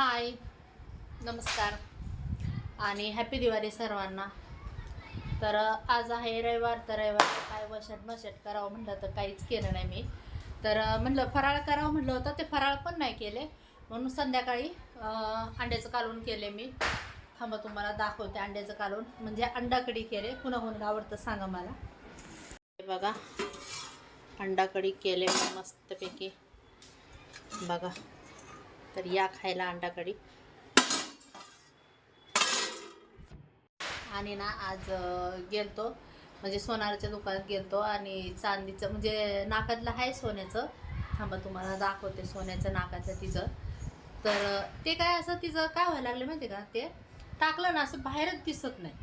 हाय नमस्कार. आणि हॅपी दिवाळी सर्वांना. तर आज आहे रविवार तर रविवार काय वशट मशट करावं म्हटलं तर काहीच केलं नाही मी. तर म्हटलं फराळ करावं म्हटलं होतं ते फराळ पण नाही केले. म्हणून संध्याकाळी अंड्याचं कालवण केले मी. थांबा तुम्हाला दाखवते अंड्याचं कालवण म्हणजे अंडाकडी केले. पुन्हा कोणाला आवडतं सांगा मला. हे बघा अंडाकडी केले मस्तपैकी. बघा. तर या खायला अंडा कढी आणि ना आज गेलतो. म्हणजे सोनाराच्या दुकानात गेलतो आणि चांदीचं म्हणजे नाकातलं आहे सोन्याचं. थांबा तुम्हाला दाखवते सोन्याचं नाकातलं तिचं. तर ते काय असं तिचं काय व्हायला लागलं माहिती का? ते टाकलं ना असं बाहेरच दिसत नाही.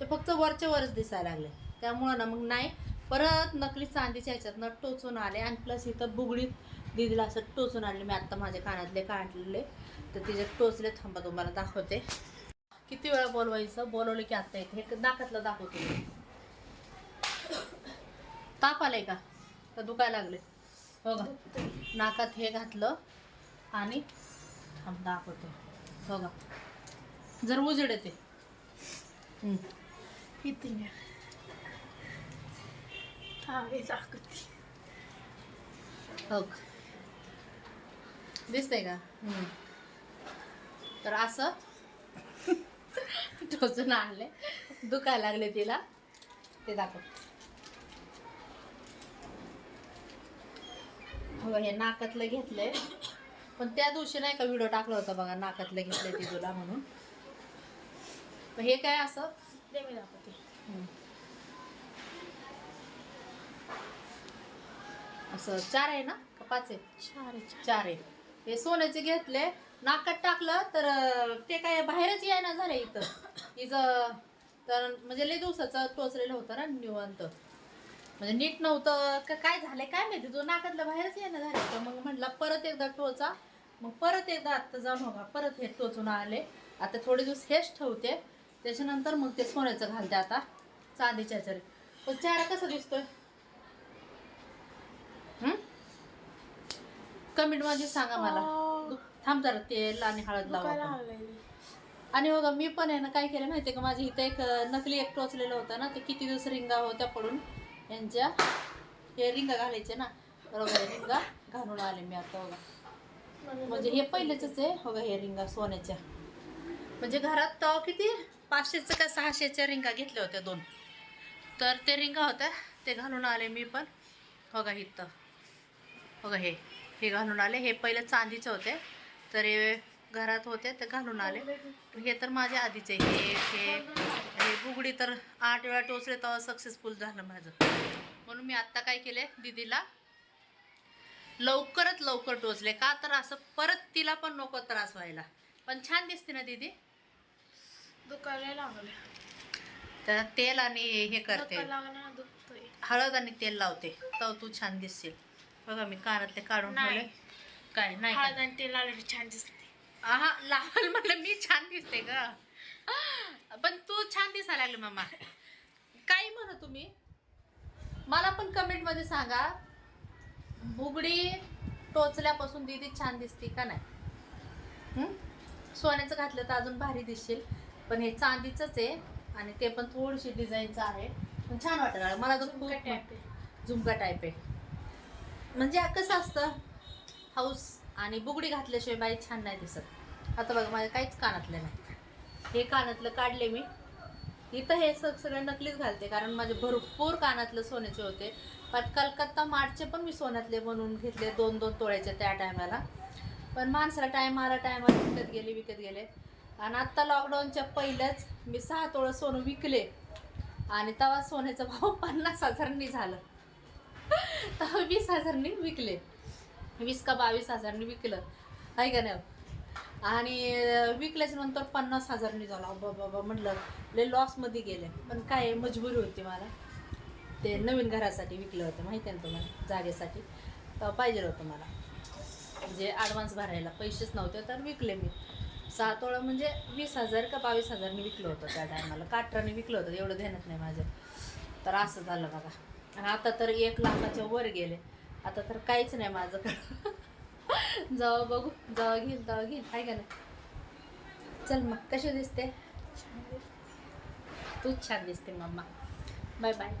ते फक्त वरच्या वरच दिसायला लागले त्यामुळं ना मग नाही. परत नकली चांदीच्या ह्याच्यातनं टोचून आले आणि प्लस इथं बुगडीत दिदीला असं टोचून आणले. मी आत्ता माझ्या कानातले काढलेले. तर तिचे टोचले थांबा तुम्हाला दाखवते. किती वेळा बोलवायचं? बोलवलं की आत्ता येते. हे नाकातलं दाखवते. ताप आलाय का? का दुखायला लागले? हो का? नाकात हे घातलं आणि थांब दाखवते. हो का? जर उजेड येते. किती हा हे दाखवते. हो का? दिसतंय का. तर असं टोचून आणले दुखायला लागले तिला. ते दाखव. हो हे नाकातलं घेतलंय. पण त्या दिवशी नाही का व्हिडिओ टाकला होता बघा नाकातलं घेतलंय ती तुला म्हणून. पण हे काय असं? दे मी दाखवते. असं चार आहे ना? का पाच आहे? चार आहे. चार आहे. हे सोन्याचे घेतले नाकात टाकलं तर ते काय बाहेरच यायना झालं इथं. इथं तर म्हणजे लय दिवसाचं टोचलेलं होतं ना निवांत. म्हणजे नीट नव्हतं का काय झालंय काय माहिती? तो नाकातलं बाहेरच यायना झालं तर मग म्हटलं परत एकदा टोचा. मग परत एकदा आत्ता जाऊन हो परत हे टोचून आले. आता थोडे दिवस हेच ठेवते. त्याच्यानंतर मग ते सोन्याचं घालते आता. चांदीच्या ह्याच्यावर पण चेहरा कसा दिसतोय? कमेंटमध्ये सांगा मला. थांब जरा तेल आणि हळद लावा. आणि बघा मी पण आहे ना काय केलं माहितीये का? माझ्या इथं एक नकली एक टोचलेलं होतं ना ते किती दिवस रिंगा होत्या पडून. यांच्या हे रिंगा घालायचे ना बरोबर रिंगा घालून आले मी आता बघा. म्हणजे हे पहिलेच आहे बघा हे रिंगा सोन्याच्या. म्हणजे घरात अं, किती? पाचशेचं का सहाशेच्या रिंगा घेतल्या होत्या दोन. तर ते रिंगा होत्या ते घालून आले मी पण. बघा इथं. बघा हे. हे घालून आले. हे पहिले चांदीचे होते. तर हे घरात होते ते घालून आले. हे तर माझ्या आधीचे. हे हे हे बुगडी तर आठ वेळा टोचले तेव्हा सक्सेसफुल झालं माझं. म्हणून मी आत्ता काय केले दीदीला लवकरात लवकर टोचले. का तर असं परत तिला पण नको त्रास व्हायला. पण छान दिसते ना दीदी? दुखायला लागले. तर तेल आणि हे करते. हळद आणि तेल लावते. तर तू छान दिसशील. बघा मी कानातले काढून. ठेवले काय नाही? हळद आणि आले छान दिसते आहा लावाल म्हटलं मी छान दिसते ग पण तू छान दिसायला लागले मामा काही म्हणा तुम्ही मला पण कमेंटमध्ये सांगा बुगडी टोचल्यापासून दीदी छान दिसते का नाही हं? सोन्याचं घातलं तर अजून भारी दिसशील पण हे चांदीचंच आहे आणि ते पण थोडीशी डिझाईनचं आहे पण छान वाटत मला तर. झुमका टाईप आहे म्हणजे कसं असतं? हाऊस आणि बुगडी घातल्याशिवाय बाई छान नाही दिसत. आता बघा माझ्या काहीच कानातलं नाही. हे कानातलं काढले मी. इथं हे सग सगळं नकलीच घालते कारण माझे भरपूर कानातलं सोन्याचे होते. पण कलकत्ता मार्चचे पण मी सोन्यातले बनवून घेतले दोन दोन तोळ्याचे त्या टायमाला. पण माणसाला टाईम आला टायमाला विकत गेले विकत गेले. आणि आत्ता लॉकडाऊनच्या पहिल्याच मी सहा तोळं सोनं विकले. आणि तेव्हा सोन्याचा भाव पन्नास हजारांनी झालं. तर वीस हजारनी विकले. वीस का बावीस हजारनी विकलं. आहे का नाही? आणि अं, विकल्याच्या नंतर पन्नास हजारनी झाला. बाबा बाबा म्हटलं लय लॉसमध्ये गेले. पण काय मजबुरी होती मला. ते नवीन घरासाठी विकलं होतं माहिती आहे ना तुम्हाला? जागेसाठी. तर पाहिजे होतं मला. म्हणजे ॲडव्हान्स भरायला पैसेच नव्हते तर विकले मी. सहा तोळा म्हणजे वीस हजार का बावीस हजारनी विकलं होतं त्या टायमाला काटराने विकलं होतं एवढं ध्यानात नाही माझं. तर असं झालं बघा. आणि आता तर एक लाखाच्या वर गेले. आता तर काहीच नाही माझं. जेव्हा बघू जेव्हा घेईल तेव्हा घेईल. आहे का नाही? चल मग कशी दिसते? तूच छान दिसते मम्मा. Bye bye.